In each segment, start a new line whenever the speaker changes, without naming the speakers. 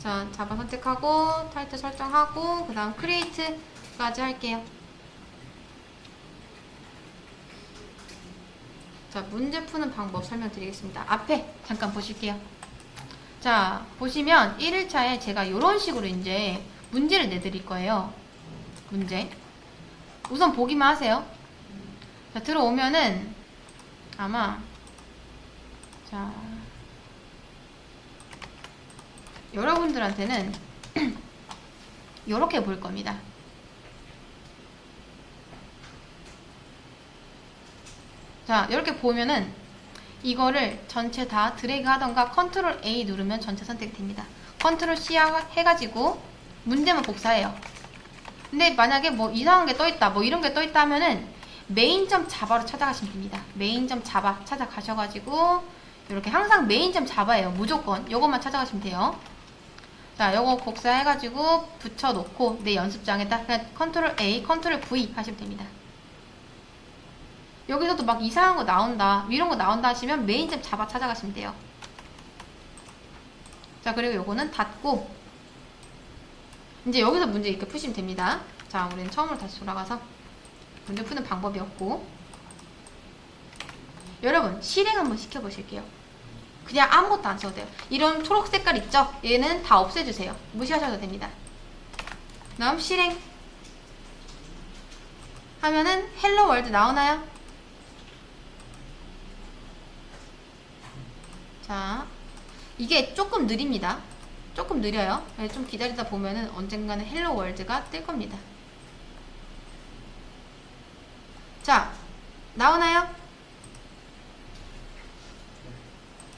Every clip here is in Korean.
자, 자바 선택하고 타이틀 설정하고 그 다음 크리에이트까지 할게요. 자, 문제 푸는 방법 설명드리겠습니다. 앞에 잠깐 보실게요. 자, 보시면 1일차에 제가 이런 식으로 이제 문제를 내드릴 거예요. 문제. 우선 보기만 하세요. 자, 들어오면은 아마 자 여러분들한테는 이렇게 보일 겁니다. 자, 이렇게 보면은 이거를 전체 다 드래그 하던가 컨트롤 A 누르면 전체 선택됩니다. 컨트롤 C 하- 해가지고 문제만 복사해요. 근데 만약에 뭐 이상한 게 떠있다, 뭐 이런 게 떠있다 하면은 메인점 자바로 찾아가시면 됩니다. 메인점 자바 찾아가셔가지고 이렇게 항상 메인점 자바예요. 무조건 이것만 찾아가시면 돼요. 자, 요거 복사해가지고 붙여놓고 내 연습장에다 그냥 컨트롤 A, 컨트롤 V 하시면 됩니다. 여기서도 막 이상한 거 나온다, 이런 거 나온다 하시면 메인점 잡아 찾아가시면 돼요. 자, 그리고 요거는 닫고 이제 여기서 문제 이렇게 푸시면 됩니다. 자, 우리는 처음으로 다시 돌아가서 문제 푸는 방법이었고 여러분 실행 한번 시켜보실게요. 그냥 아무것도 안 써도 돼요. 이런 초록 색깔 있죠? 얘는 다 없애주세요. 무시하셔도 됩니다. 다음 실행 하면은 헬로 월드 나오나요? 자, 이게 조금 느립니다. 조금 느려요. 네, 좀 기다리다 보면은 언젠가는 헬로 월드가 뜰 겁니다. 자, 나오나요?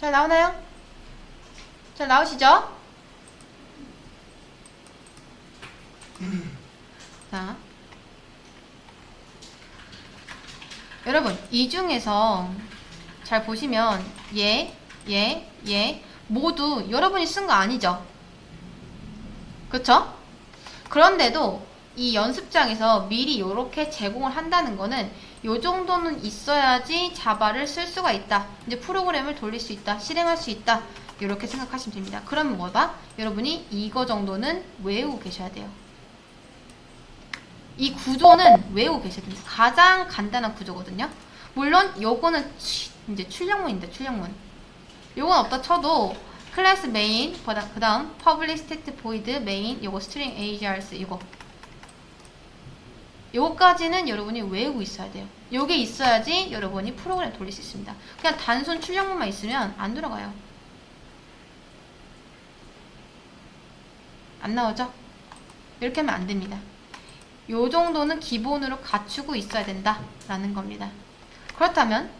잘 나오나요? 잘 나오시죠? 자. 여러분, 이 중에서 잘 보시면 얘, 얘, 얘 모두 여러분이 쓴 거 아니죠? 그쵸? 그런데도 이 연습장에서 미리 이렇게 제공을 한다는 거는 요 정도는 있어야지 자바를 쓸 수가 있다. 이제 프로그램을 돌릴 수 있다. 실행할 수 있다. 이렇게 생각하시면 됩니다. 그러면 뭐다? 여러분이 이거 정도는 외우고 계셔야 돼요. 이 구조는 외우고 계셔야 됩니다. 가장 간단한 구조거든요. 물론 요거는 취- 이제 출력문인데 출력문. 요건 없다 쳐도 클래스 메인, 그 다음 state void 메인, 요거 string agrs 이거 요거까지는 여러분이 외우고 있어야 돼요. 요게 있어야지 여러분이 프로그램 돌릴 수 있습니다. 그냥 단순 출력문만 있으면 안 들어가요. 안 나오죠? 이렇게 하면 안 됩니다. 요 정도는 기본으로 갖추고 있어야 된다라는 겁니다. 그렇다면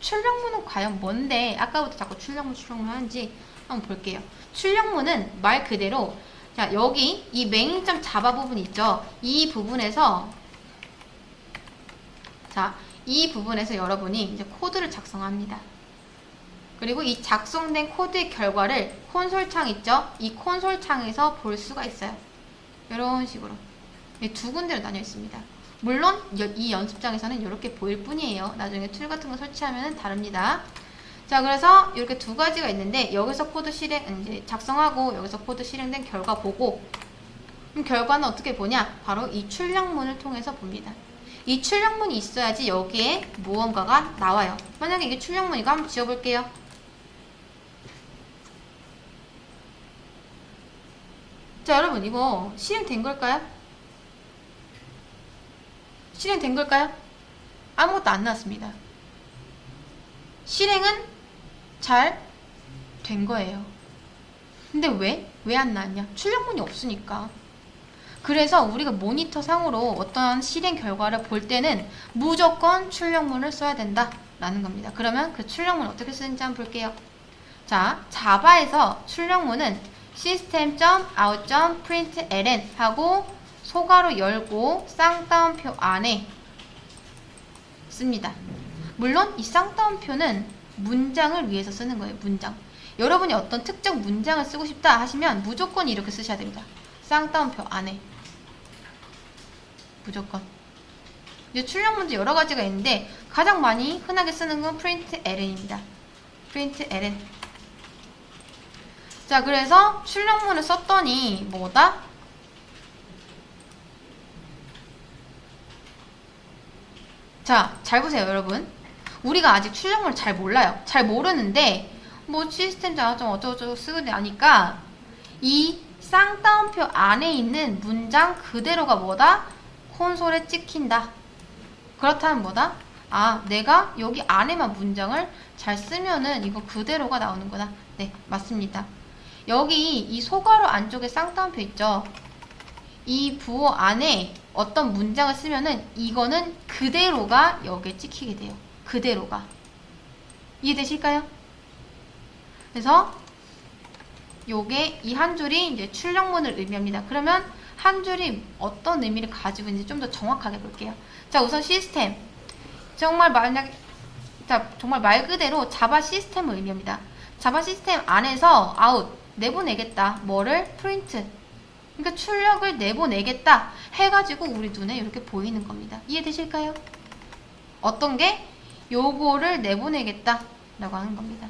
출력문은 과연 뭔데 아까부터 자꾸 출력문 출력문 하는지 한번 볼게요. 출력문은 말 그대로 자 여기 이 메인점 자바 부분 있죠? 이 부분에서 자, 이 부분에서 여러분이 이제 코드를 작성합니다. 그리고 이 작성된 코드의 결과를 콘솔 창 있죠? 이 콘솔 창에서 볼 수가 있어요. 이런 식으로. 이두 군데로 나뉘어 있습니다. 물론 여- 이 연습장에서는 이렇게 보일 뿐이에요. 나중에 툴 같은 거 설치하면 다릅니다. 자, 그래서 이렇게 두 가지가 있는데 여기서 코드 실행 이제 작성하고 여기서 코드 실행된 결과 보고 그럼 결과는 어떻게 보냐? 바로 이 출력문을 통해서 봅니다. 이 출력문이 있어야지 여기에 무언가가 나와요. 만약에 이게 출력문이고 한번 지워볼게요. 자, 여러분 이거 실행된 걸까요? 실행된 걸까요? 아무것도 안 나왔습니다. 실행은 잘 된 거예요. 근데 왜? 왜 안 나왔냐? 출력문이 없으니까. 그래서 우리가 모니터 상으로 어떤 실행 결과를 볼 때는 무조건 출력문을 써야 된다라는 겁니다. 그러면 그 출력문 어떻게 쓰는지 한번 볼게요. 자, 자바에서 출력문은 system.out.println 하고 소가로 열고 쌍따옴표 안에 씁니다. 물론 이 쌍따옴표는 문장을 위해서 쓰는 거예요. 문장. 여러분이 어떤 특정 문장을 쓰고 싶다 하시면 무조건 이렇게 쓰셔야 됩니다. 쌍따옴표 안에. 무조건. 이제 출력 문제 여러 가지가 있는데 가장 많이 흔하게 쓰는 건 print ln입니다. print ln. 자, 그래서 출력문을 썼더니 뭐다? 자, 잘 보세요, 여러분. 우리가 아직 출력문을 잘 몰라요. 잘 모르는데 뭐 시스템 자좀 어쩌고저쩌고 쓰고 하니까 이 쌍따옴표 안에 있는 문장 그대로가 뭐다? 콘솔에 찍힌다. 그렇다면 뭐다? 아, 내가 여기 안에만 문장을 잘 쓰면은 이거 그대로가 나오는 거다. 네, 맞습니다. 여기 이 소괄호 안쪽에 쌍따옴표 있죠? 이 부호 안에 어떤 문장을 쓰면은 이거는 그대로가 여기에 찍히게 돼요. 그대로가. 이해되실까요? 그래서 요게 이 한 줄이 이제 출력문을 의미합니다. 그러면 한 줄이 어떤 의미를 가지고 있는지 좀 더 정확하게 볼게요. 자, 우선 시스템. 정말 만약 자, 정말 말 그대로 자바 시스템을 의미합니다. 자바 시스템 안에서 아웃 내보내겠다. 뭐를 프린트. 그러니까 출력을 내보내겠다 해가지고 우리 눈에 이렇게 보이는 겁니다. 이해되실까요? 어떤 게 요거를 내보내겠다 라고 하는 겁니다.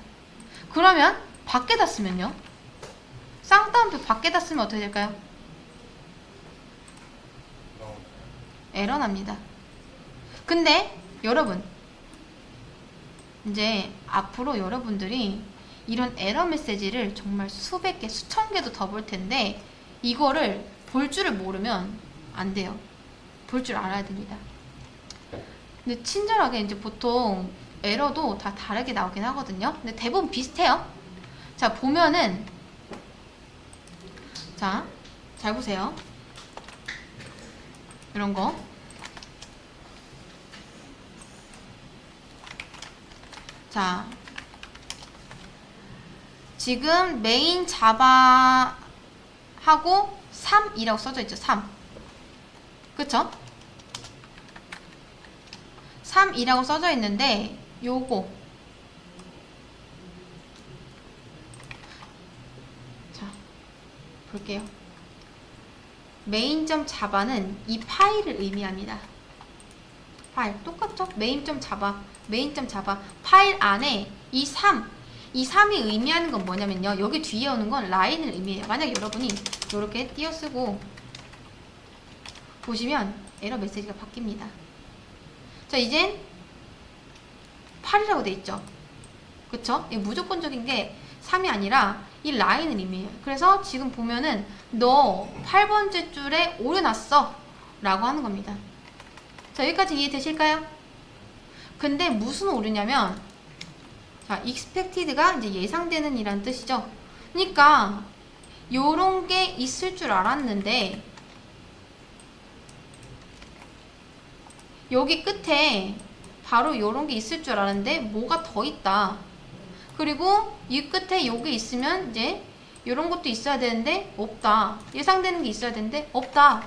그러면 밖에다 쓰면요? 쌍따옴표 밖에다 쓰면 어떻게 될까요? 에러 납니다. 근데 여러분 이제 앞으로 여러분들이 이런 에러 메시지를 정말 수백 개, 수천 개도 더 볼 텐데 이거를 볼 줄을 모르면 안 돼요. 볼 줄 알아야 됩니다. 근데 친절하게 이제 보통 에러도 다 다르게 나오긴 하거든요. 근데 대부분 비슷해요. 자, 보면은 자, 잘 보세요. 이런 거. 자, 지금 메인 자바 하고 3이라고 써져 있죠. 3. 그쵸? 3이라고 써져 있는데 요거 자 볼게요. 메인.점 자바는 이 파일을 의미합니다. 파일 똑같죠? 메인.점 자바 메인.점 자바 파일 안에 이 3, 이 3이 의미하는 건 뭐냐면요. 여기 뒤에 오는 건 라인을 의미해요. 만약 여러분이 이렇게 띄어쓰고 보시면 에러 메시지가 바뀝니다. 자, 이젠 8이라고 돼 있죠. 이 무조건적인 게 3이 아니라 이 라인을 의미해요. 그래서 지금 보면은 너 8번째 줄에 오류 났어. 라고 하는 겁니다. 자, 여기까지 이해되실까요? 근데 무슨 오류냐면 자, expected가 이제 예상되는 이란 뜻이죠. 그러니까 요런 게 있을 줄 알았는데 여기 끝에 바로 요런 게 있을 줄 알았는데 뭐가 더 있다. 그리고 이 끝에 요게 있으면 이제 요런 것도 있어야 되는데 없다. 예상되는 게 있어야 되는데 없다.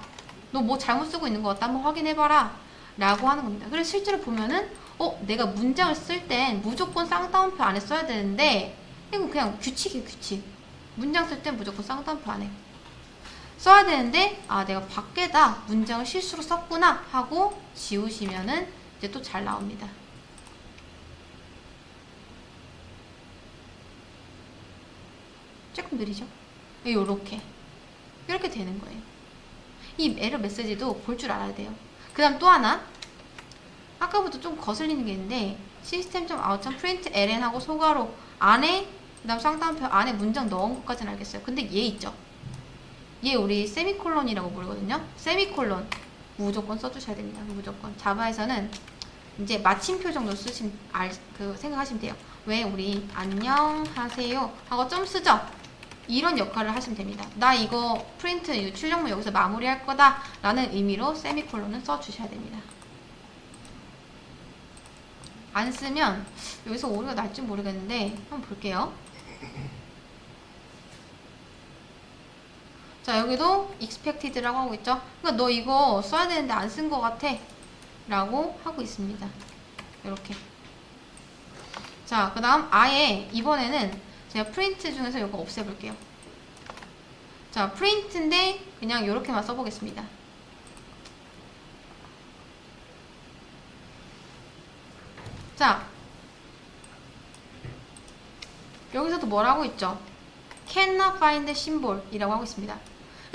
너 뭐 잘못 쓰고 있는 것 같다. 한번 확인해봐라. 라고 하는 겁니다. 그래서 실제로 보면은 어 내가 문장을 쓸 땐 무조건 쌍따옴표 안에 써야 되는데 이거 그냥 규칙이에요 규칙. 문장 쓸 땐 무조건 쌍따옴표 안에 써야 되는데 아 내가 밖에다 문장을 실수로 썼구나 하고 지우시면은 이제 또 잘 나옵니다. 조금 느리죠? 요렇게 이렇게 되는 거예요. 이 에러 메시지도 볼 줄 알아야 돼요. 그 다음 또 하나 아까부터 좀 거슬리는 게 있는데 시스템 아웃 점 프린트 ln 하고 소괄호 안에 그 다음 쌍따옴표 안에 문장 넣은 것까지는 알겠어요. 근데 얘 있죠? 얘 우리 세미콜론이라고 부르거든요. 세미콜론 무조건 써주셔야 됩니다. 무조건 자바에서는 이제 마침표 정도 쓰시면 알, 그 생각하시면 돼요. 왜 우리 안녕하세요 하고 점 쓰죠? 이런 역할을 하시면 됩니다. 나 이거 프린트 이 출력문 여기서 마무리할 거다 라는 의미로 세미콜론은 써주셔야 됩니다. 안 쓰면 여기서 오류가 날지 모르겠는데 한번 볼게요. 자 여기도 expected라고 하고 있죠. 그러니까 너 이거 써야 되는데 안 쓴 것 같아 라고 하고 있습니다. 이렇게 자 그 다음 아예 이번에는 제가 프린트 중에서 이거 없애볼게요. 자 프린트인데 그냥 이렇게만 써보겠습니다. 자 여기서도 뭐라고 있죠? cannot find symbol이라고 하고 있습니다.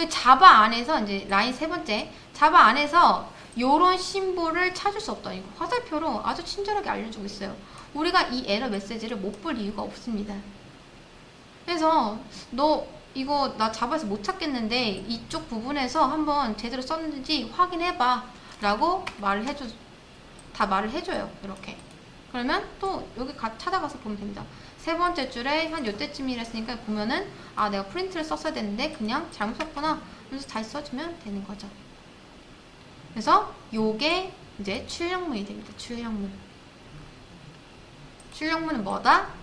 자바 안에서 이제 라인 세 번째 자바 안에서 요런 심볼을 찾을 수 없다. 이거 화살표로 아주 친절하게 알려주고 있어요. 우리가 이 에러 메시지를 못 볼 이유가 없습니다. 그래서 너 이거 나 자바에서 못 찾겠는데 이쪽 부분에서 한번 제대로 썼는지 확인해봐 라고 말을 해줘 다 말을 해줘요 이렇게. 그러면 또 여기 가, 찾아가서 보면 됩니다. 세 번째 줄에 한 요때쯤이랬으니까 보면은 아 내가 프린트를 썼어야 되는데 그냥 잘못 썼구나 그래서 다시 써주면 되는 거죠. 그래서 요게 이제 출력문이 됩니다 출력문. 출력문은 뭐다?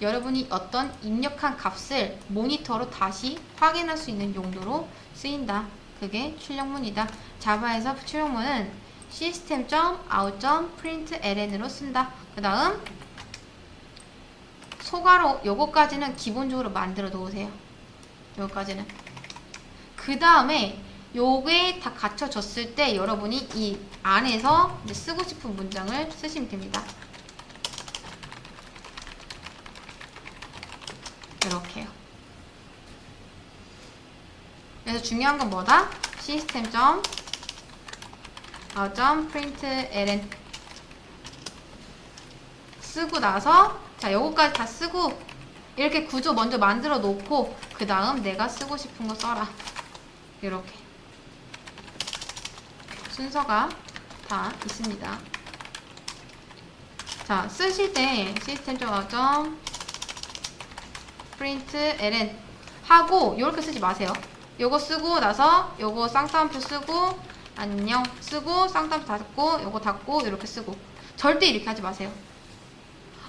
여러분이 어떤 입력한 값을 모니터로 다시 확인할 수 있는 용도로 쓰인다. 그게 출력문이다. 자바에서 출력문은 system.out.println으로 쓴다. 그 다음 소가로 요거까지는 기본적으로 만들어 놓으세요. 요거까지는. 그 다음에 요게 다 갖춰졌을 때 여러분이 이 안에서 쓰고 싶은 문장을 쓰시면 됩니다. 이렇게요. 그래서 중요한 건 뭐다? 시스템 점 아, 점 프린트 ln 쓰고 나서 자 요거까지 다 쓰고 이렇게 구조 먼저 만들어 놓고 그 다음 내가 쓰고 싶은 거 써라 이렇게 순서가 다 있습니다 자 쓰실 때 시스템 점 프린트 ln 하고 이렇게 쓰지 마세요. 요거 쓰고 나서 요거 쌍따옴표 쓰고 안녕 쓰고 쌍따옴표 닫고 요거 닫고 이렇게 쓰고 절대 이렇게 하지 마세요.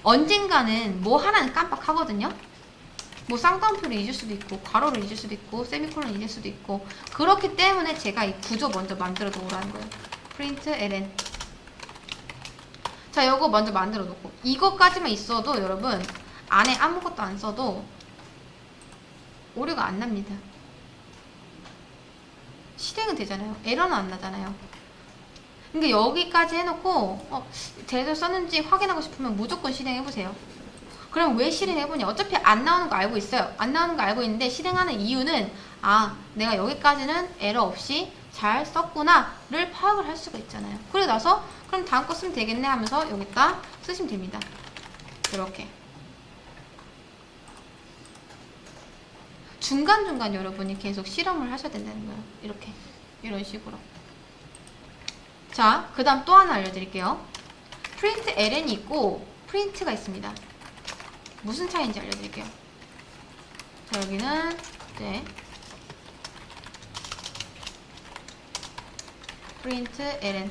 언젠가는 뭐 하나는 깜빡하거든요. 뭐 쌍따옴표를 잊을 수도 있고 괄호를 잊을 수도 있고 세미콜론 잊을 수도 있고 그렇기 때문에 제가 이 구조 먼저 만들어 놓으라는 거예요. 프린트 ln 자 요거 먼저 만들어 놓고 이것까지만 있어도 여러분 안에 아무것도 안 써도 오류가 안 납니다. 실행은 되잖아요. 에러는 안 나잖아요. 그러니까 여기까지 해놓고 어, 제대로 썼는지 확인하고 싶으면 무조건 실행해보세요. 그럼 왜 실행해보냐? 어차피 안 나오는 거 알고 있어요. 안 나오는 거 알고 있는데 실행하는 이유는 아 내가 여기까지는 에러 없이 잘 썼구나를 파악을 할 수가 있잖아요. 그러고 나서 그럼 다음 거 쓰면 되겠네 하면서 여기다 쓰시면 됩니다. 이렇게. 중간중간 여러분이 계속 실험을 하셔야 된다는 거예요. 이렇게. 이런 식으로. 자, 그 다음 또 하나 알려드릴게요. 프린트 ln이 있고 프린트가 있습니다. 무슨 차이인지 알려드릴게요. 자, 여기는 이제 프린트 ln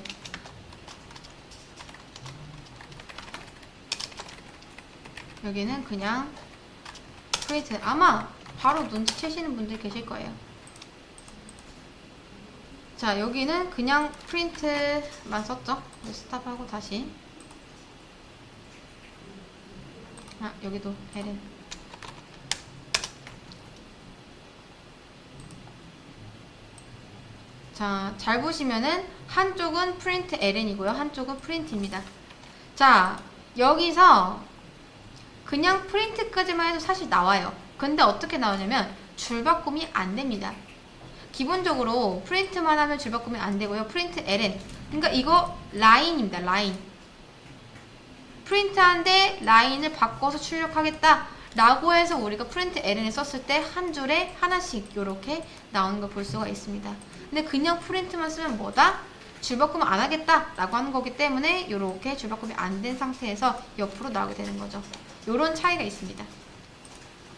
여기는 그냥 프린트 아마 바로 눈치채시는 분들 계실 거예요. 자, 여기는 그냥 프린트만 썼죠? 스탑하고 다시. 아, 여기도 ln. 자, 잘 보시면은 한쪽은 프린트 ln이고요. 한쪽은 프린트입니다. 자, 여기서 그냥 프린트까지만 해도 사실 나와요. 근데 어떻게 나오냐면 줄바꿈이 안 됩니다. 기본적으로 프린트만 하면 줄바꿈이 안 되고요. 프린트 ln. 그러니까 이거 라인입니다. 라인. 프린트한데 라인을 바꿔서 출력하겠다. 라고 해서 우리가 프린트 ln을 썼을 때 한 줄에 하나씩 이렇게 나오는 걸 볼 수가 있습니다. 근데 그냥 프린트만 쓰면 뭐다? 줄바꿈 안 하겠다 라고 하는 거기 때문에 이렇게 줄바꿈이 안 된 상태에서 옆으로 나오게 되는 거죠. 이런 차이가 있습니다.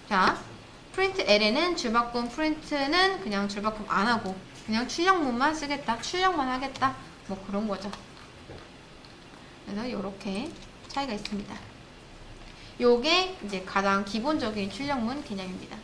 자, 프린트 ln은 줄바꿈 프린트는 그냥 줄바꿈 안 하고 그냥 출력문만 쓰겠다. 출력만 하겠다. 뭐 그런 거죠. 그래서 이렇게 차이가 있습니다. 요게 이제 가장 기본적인 출력문 개념입니다.